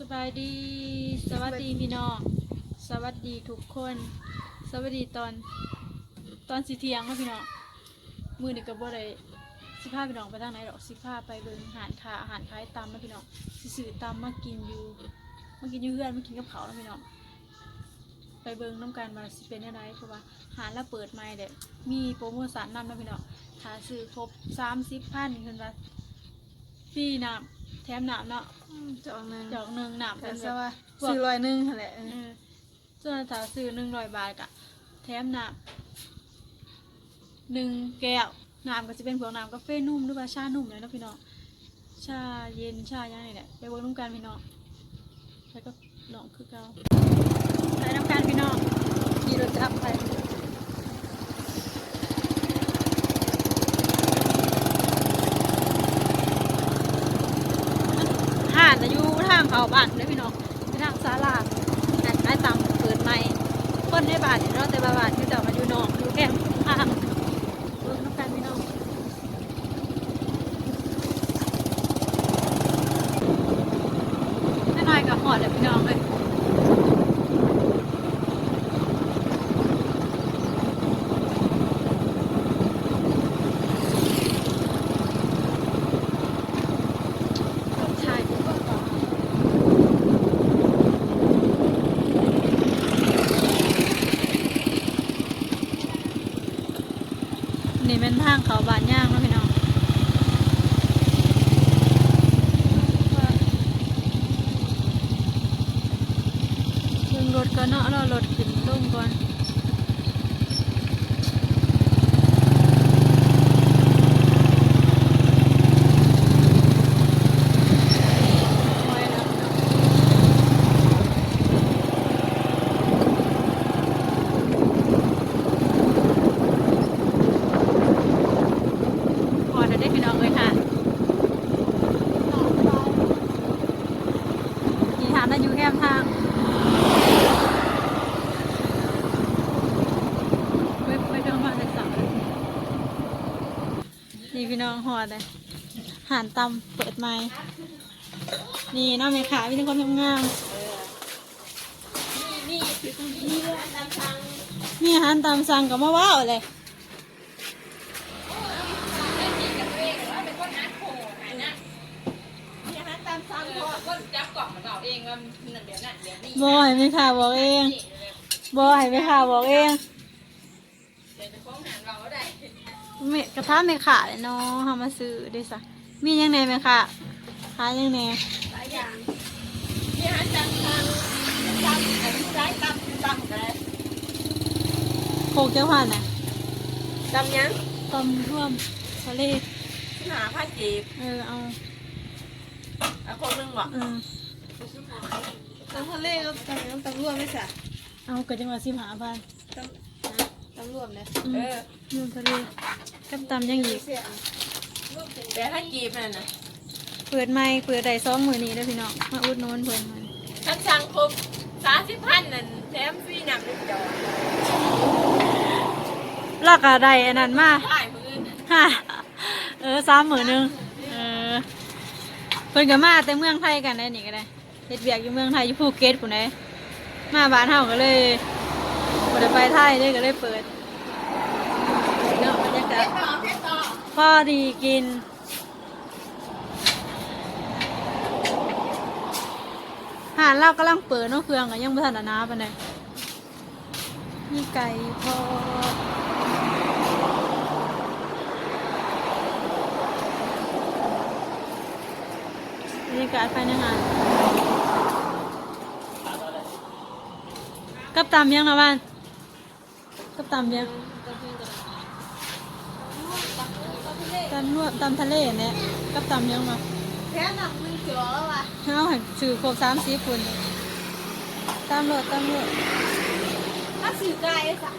สบายดี สวัสดีพี่น้อง สวัสดีทุกคน สวัสดีตอนตอนสิเที่ยงเนาะพี่น้อง มือนี่ก็บ่ได้สิพาพี่น้องไปทางไหนหรอกสิพาไปเบิ่งอาหารคาอาหารคล้ายตำนะพี่น้องสิซื้อตำมากินอยู่มากินอยู่เพื่อนมากินกับเขาวนะพี่น้อง ไปเบิ่งน้ำกันมาสิเป็นยังไงเพราะว่าหารแล้วเปิดใหม่เด็มีโปรโมชั่นนำนะพี่น้องถ้าซื้อครบสามสิบพันเพิ่นว่าฟรีน้ำ แถมน้ำเนาะจอกหนึ่งดอกหนึ่งน้ำแต่เป็นซะแบบว่าซื้อร้อยหนึ่งหั่นแหละเอเอออส่วนถ้าซื้อหนึ่งร้อยบาทกะแถมน้ำหนึ่งแก้วน้ำก็จะเป็นพวกน้ำกาแฟนุ่มหรือว่าชานุ่มเลยเนาะพี่น้องชาเย็นชาอย่างนี้แหละไปเวิร์น้ำกันพี่น้องแล้วก็ลองคือเก่าไปน้ำกันพี่น้องขี่รถจับไป ห่างเขาบ้านเลยพี่น้องไปทางศาลาอันไม้ต่ำเปิดใหม่คนในบ้านเนี่ยเนาะแต่บ้านที่จะมาอยู่นอกอยู่แค่ข้างเบิ่งน้ำกันพี่น้อง ไม่น้อยกับหอดเลยพี่น้องเลยใช่นี่เป็นทางเขาบานย่างแล้วพี่น้อง เบิ่งรถก็เนาะเรารถขึ้นลงก่อนไว้แล้วเนาะพอจะได้พี่น้องเลยค่ะกี่ทางน่าอยู่แคมทาง ไปไปเดินมาแต่สาวเลยนี่ พี่น้องหอดเลยหานตำเปิดไม้นี่น้องเมขาพี่ทุกคนงามนี่นี่อาหารตำสั่งกับมาว้าวเลยจับกล่องมันเอาเองว่ามันเดี๋ยวนั้นเดี๋ยวนี้บอยไม่ค่ะบอกเองบอยไม่ค่ะบอกเอง เดี๋ยวจะฟ้องหันเราก็ได้ ไม่กระทะไม่ขาเลยเนาะทำมาซื้อได้สะมียังไงไหมค่ะขายยังไงหลายอย่างนี่ฮะจังทางจำแต่ที่ร้ายตำตำกันเลยโคกเจ้าผ่านน่ะตำยังตำร่วมทะเลหาผ้าจีบเออเอาเอาคนนึงบอกเออตำทะเลก็ตำน้ำตำรวมไม่ใช่เอาเกิดจังหวะสิบหาพัน ตำตำรวมเลยอืมเออรวมทะเลกับตำยังอีกเสียแต่ถ้าจีบนั่นนะเปิดไม้เปิดได้สองมือนี้เด้อพี่น้อง มาอุดหนนเพิ่นมันท่านสั่งครบสามสิบพันนั่นแถมฟรีน้ำลึกจอลากอะไรอันนั้นมาถ่ายพื้นน่ะฮ่าเออสามหมื่นหนึ่งเออเพิ่นก็มาแต่เมืองไทยกันได้นี่ก็ได้เฮ็ดเวียกอยู่เมืองไทยอยู่ภูเก็ตพุ่นเด้มาบ้านเฮาก็เลย บ่ได้ไปไทยเลยก็เลยเปิดเนาะบรรยากาศต่อแค่ต่อพอดีกินหานเรากำลังเปิดเนาะเครื่องก็ยังไม่ทันได้น้าปานใดมีไก่พอดบรรยากาศภายในงานกับตำยังนะบ้าน กับตำยังตำรวจตำทะเลเนี่ยกับตำยังมาแค่หนังมือเขียวแล้วว่ะเฮาให้สื่อครบสามสี่คนตำรวจตำรวจถ้าสื่อไกลค่ะ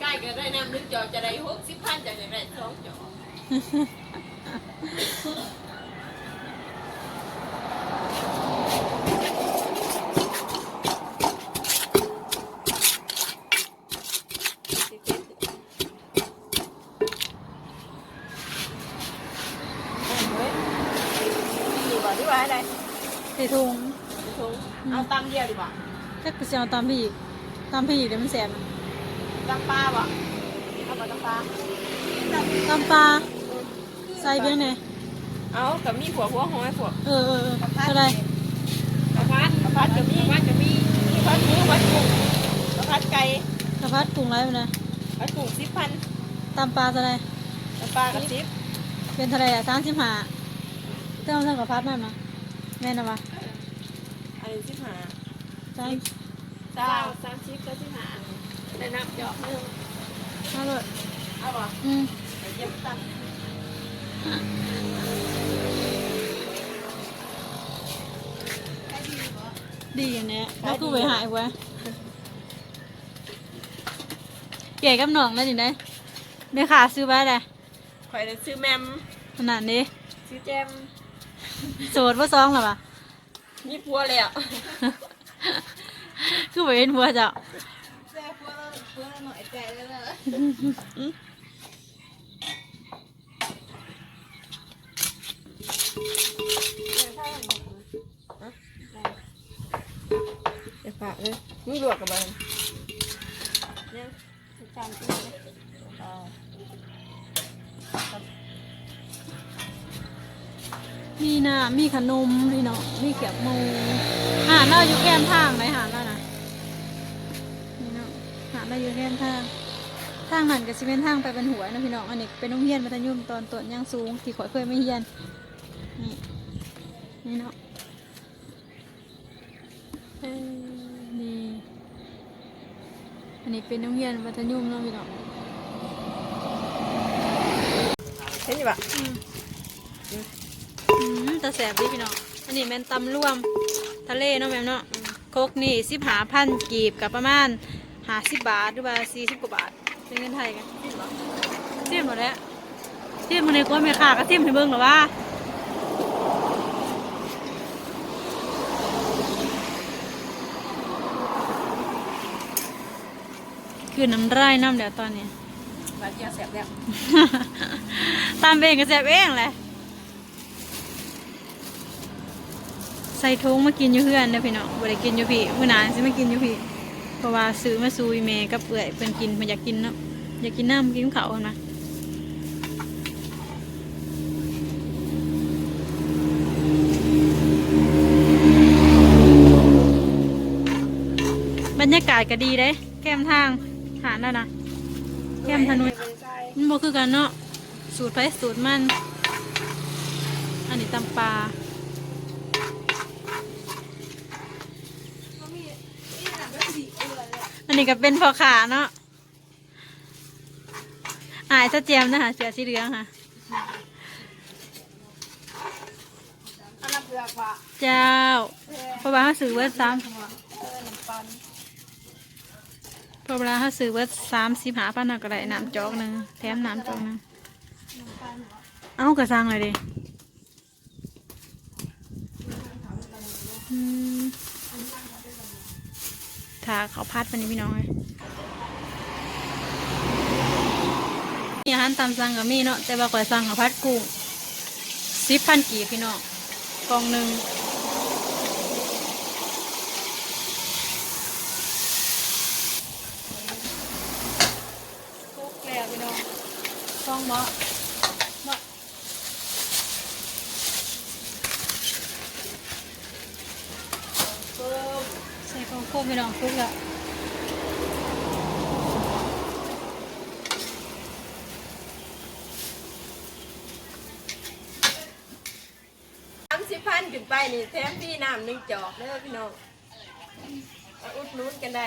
ใกล้ก็ได้น้ำลึกจอจะได้หกสิบพันจะได้สองจอ ส่ถุง ถุงเอาตำเดียวดีกว่า ถ้ากูจะเอาตามพี่อีกตามพี่อีกเดี๋ยวมันแสบนะตำปลาบ่เอาบ่ตำปลาตามปลาใส่เพียงไหนเอากับมีผัวหัวหอยผัวเออเออเออเท่าไหรกระพัดกระพัดกับมีกระพัดกับมีมีพัดหมูพัดกุ้งกระพัดไก่กระพัดกุ้งไรไปนะพัดกุ้งสิบพันตามปลาเท่าไหรตำปลากับสิบเป็นเท่าไหรอะสามสิบห้าเจ้าท่านกระพัดนั่นนะแม่นนะวะอันนี้สิบห้า สามเจ้าสามสิบก็สิบห้าได้นับหยอกหนึงเอาเลยเอาบ่อืมเดี๋ยวเย็บตังดีอย่างเนี้ยแล้วกูไปหายไว้เก๋กับหนองแล้วนี่ได้ไม่ขาซื้อไว้เลยข่อยได้ซื้อแมมขนาดนี้ซื้อแจมโสดว่าซองหรอปะมีผัวแล้ว คือไปเห็นผัวเจ้าแซ่บเพื่อเพื่อหน่อยใจเลยนะเดี๋ยวฝากเลยมึงลวกกับมันเนี่ยจานกินเลยเอามีน้ำมีขนมนี่เนาะมีเขียบหมูหาดเราอยู่แก้มทางไหมหาดเรานะนี่เนาะ หาดเราอยู่แก้มทาง ทางนั้นก็สิเป็นทางไปเป็นหัวยเนาะพี่น้องอันนี้เป็นโรงเรียนมัธยมตอนต้นยังสูงที่ข่อยเคยไม่เรียนนี่นี่เนาะเออนี่อันนี้เป็นโรงเรียนมัธยมเนาะพี่น้องเห็นอยู่ปะอืมอืมตาแสบดิพี่น้องอันนี้แม่นตำรวมทะเลเนาะแม่เนาะโคกนี่สิบหาพันกีบกับประมาณ หาสิบบาทหรือว่าสี่สิบกว่าบาทเป็นเงินไทยกันเทียมหมดแล้วเทียมมาในกวนแม่ค้าก็เทียมให้เบิ่งหรอว่าคือน้ำไร่น้ำเดี๋ยวตอนนี้บาดเจ็บแสบแล้วตามเองก็แซ่บเองแหละใส่ทุงมากินอยู่เพื่อนเด้อพี่น้องบ่ได้กินอยู่พี่มื้อหนานสิมากินอยู่พี่ เพราะว่าซื้อมาซูยเมกับเอื่อยเพิ่นกินเพิ่นอยากกินเนาะอยากกินน้ำกินข้าวกันมบรรยากาศก็ดีเด้แก้มทางหาดนั่นนะแก้มถนนมันบ่คือกันเนาะสูตรไผสูตรมัน อันนี้ตำปลา อันนี้ก็เป็นพ่อขาเนาะอายสะเจียมนะคะเสือสีเหลืองค่ะอันนั้นเปลือกว่ะเจ้าเพราะว่าเขาซื้อเวิร์ดสามเออน้ำปันเพราะเวลาเขาซื้อเวิร์ดสามสิบหาพันหนักก็ได้น้ำจอกหนึ่งแถมน้ำจอกหนึ่งเอากระซังเลยดิอืม ถ้าเขาพัดวันนี้พี่น้องเลยมีอาหารตามสั่งกับมีเนาะแต่ว่าก่อยสั่งเขาพัดกุ้งสิบพันกีบพี่น้องกล่องหนึ่งคุกแล้วพี่น้องต้องบ่บ่ เพิ่ม ใส่ข้าวโพดพี่น้องคลุกละสามสิบพันขึ้นไปนี่แถมพี่น้ำหนึ่งจอกเด้อพี่น้องมาอุดหนุนกันได้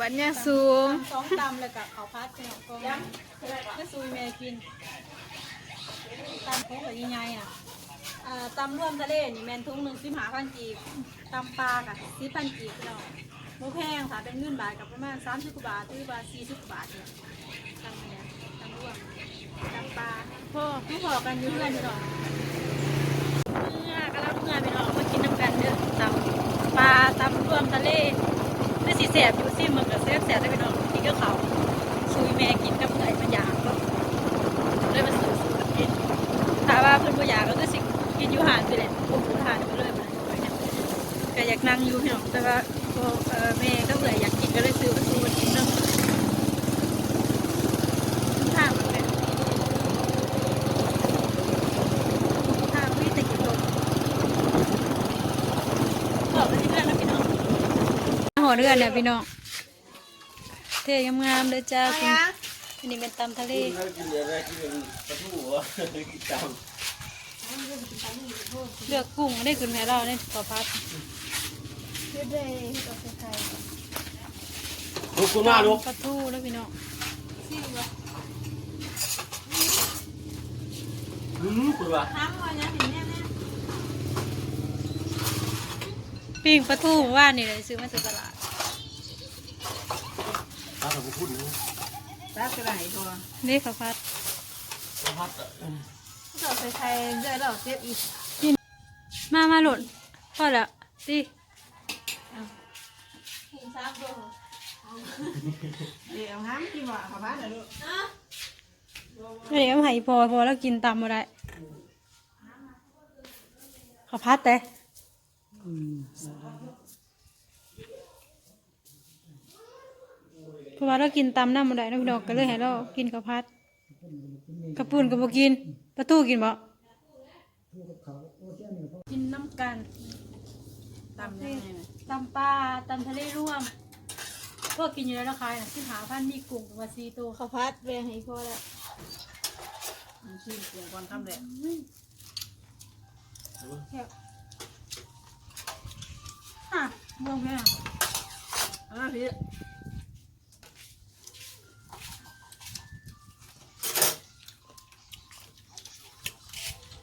วันเนี้ยสูงสองตำเลยกับข้าวผัดพี่น้องก็ย้ำเท่าไหร่ปะก็ซุยแม่กินตำโค้งแบบยังไงอะ อ่าตำรวมทะเลนี่แมนทุ่งหนึ่งสิบหาพันกีบตำปลากับสิบพันกีบพี่น้องหมูแพงค่ะเป็นเงินบาทกับประมาณสามสิบกว่าบาทหรือว่าสี่สิบกว่าบาทเนี่ยตำเนี่ยตำรวมตำปลาพ่อพี่พอกันอยู่เพื่อนพี่น้องเมื่อกำลังเมื่อพี่น้องมากินน้ำกันเด้อตำปลาตำรวมทะเลไม่สีแสบอยู่ซิมึงกับแสบแสบได้พี่น้องกินก็เขาซุยแม่กินกับเอื่อยมันอยากก็เลยมาซื้อซื้อกับกินถ้าว่าเพิ่นบ่อยากก็คือสิกินอยู่หานไปแหละผมหานไปเลยมัน ก็ อยากนั่งอยู่พี่น้องแต่ว่าพอเออแม่ก็เบื่ออยากกินก็เลยซื้อมาซื้อมากินเนาะทางมันเป็นทางวิ่งแต่กินลมบอกไปที่เพื่อนแล้วพี่น้องหัวเรือนเนี่ยพี่น้องเท่งามๆเลยจ้าคุณอันนี้เป็นตำทะเลถ้ากินอะไรกินเป็นปลาทูเหรอกินตามเลือกกุ้งได้คุณแม่เราได้ขอพัด เรื่อยๆกับใครลูกคุณมาลูกปลาทูแล้วพี่น้องอืมคุณว่าทั้งวันนี้เห็นแน่แน่ปิ้งปลาทูว่านี่เลยซื้อมาจากตลาดตาสมบูรณ์นะรักกระไรตัวนี่ขอพัดพัดอะกับใครเรื่อยเราเจ็บอีกมามาหล่นพอแล้วดิ หินซับตัวเดี๋ยวห้ามกินหวานขอบ้านนะลูกไม่ได้เอาใหายพอพอแล้วกินตำมาได้ขอพัดแต่เพราะว่าเรากินตำน้ำมาได้เนาะพี่น้องก็เลยให้เรากินข้าวพัดกระปุ่นก็บ่กิน ประตูกินบ่กินน้ำกัน ตำยังไงนะตำปลาตำทะเลร่วมพวกกินอยู่แล้วราคาสิบหาพันมีกุ้งกับซีตัวข้าวพัดแบ่งให้พ่อแล้วชิมเสียงก่อนคำแรกอะมองแม่อ่าพี่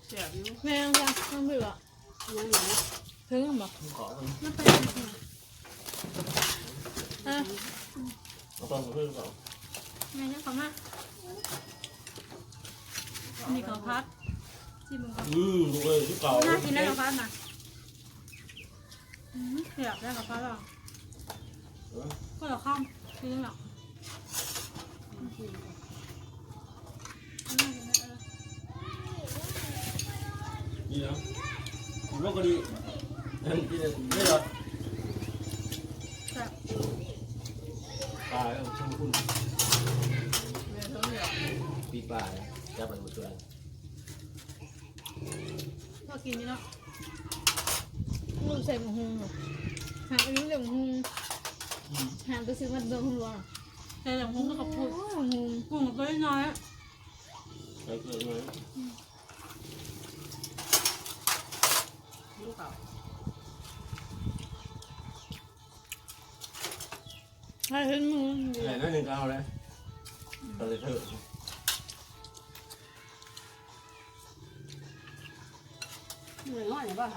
เสียบอยู่แม่ยังยังต้องไปบ่ยังอยู่ ถึงบ่ขอมันไม่ไปอะเอาตอนเพื่อนก่อนแม่ยังขอมาอันนี้ขอพัดชิมมึงก่อนอืมลูกเอ้ยที่เก่าน่ากินได้ขอพัดนะอืมอยากได้ขอพัดหรอก็เหรอข้ามกินหรอนี่นะคุณลูกก็ดีกิ นไม่หรอแต่ตาเอาช่างคุณเนื้อท้องเหลืองปีปลายจะไปหมดตัวพอกินนี่เนาะลูกใส่หมูหงหางอันนี้เรื่องหมูหุงหางไปซื้อมาโดนหุ่นวัวใส่หลังหงก็ขับพูดหมูหุงกุ้งก็ได้น้อยไปเกิดเลย ลูกเขา ให้เห็นมือ ไหนนั่นหนึ่ง เอาเลยตอนเลยเถอะเหนื่อยง่อยป่ะ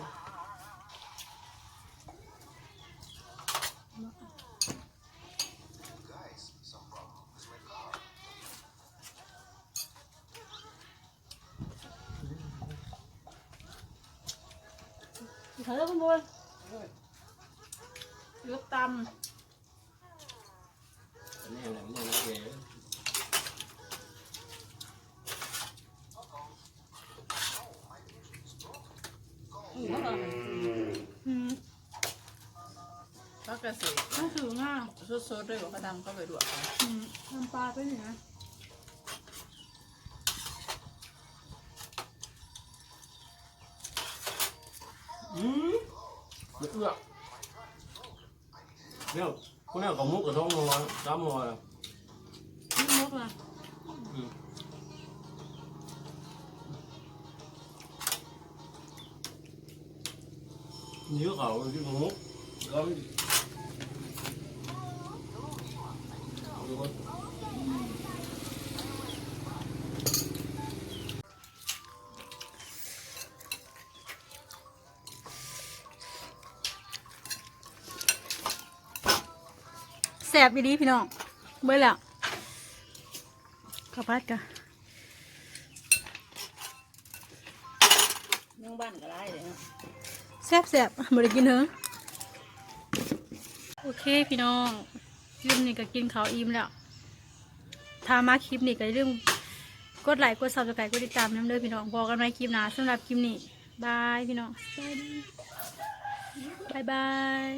เขาเลิกขโมย ยกต อันนี้อะไรไม่ใช่นะเก๋ำอืมาอืมเขากระสีต้องถือง่าสดๆด้วยว่ากระดังเขาไปดวยอืมทำปลาไปหนึ่งนะอืมเอื้อเนี่ยคุณเนี่ยกับมุกกับท้องมัวจ้ำมัวนี่ nhớ cậu chứ không mút có cái gì Được không? แสบดีพี่น้องเบื่อแล้วข้าวผัดกะยังบ้านก็ได้เลยนะ แสบแสบบริกินเถอะโอเคพี่น้องคลิปนี้ก็กินข้าวอิ่มแล้วถ้ามาคลิปนี้ก็อย่าลืมกดไลค์กดซับสไครต์กดติดตามน้ำเด้อพี่น้องบอกกันไว้คลิปหน้าสำหรับคลิปนี้บายพี่น้องสวัสดีบ๊ายบาย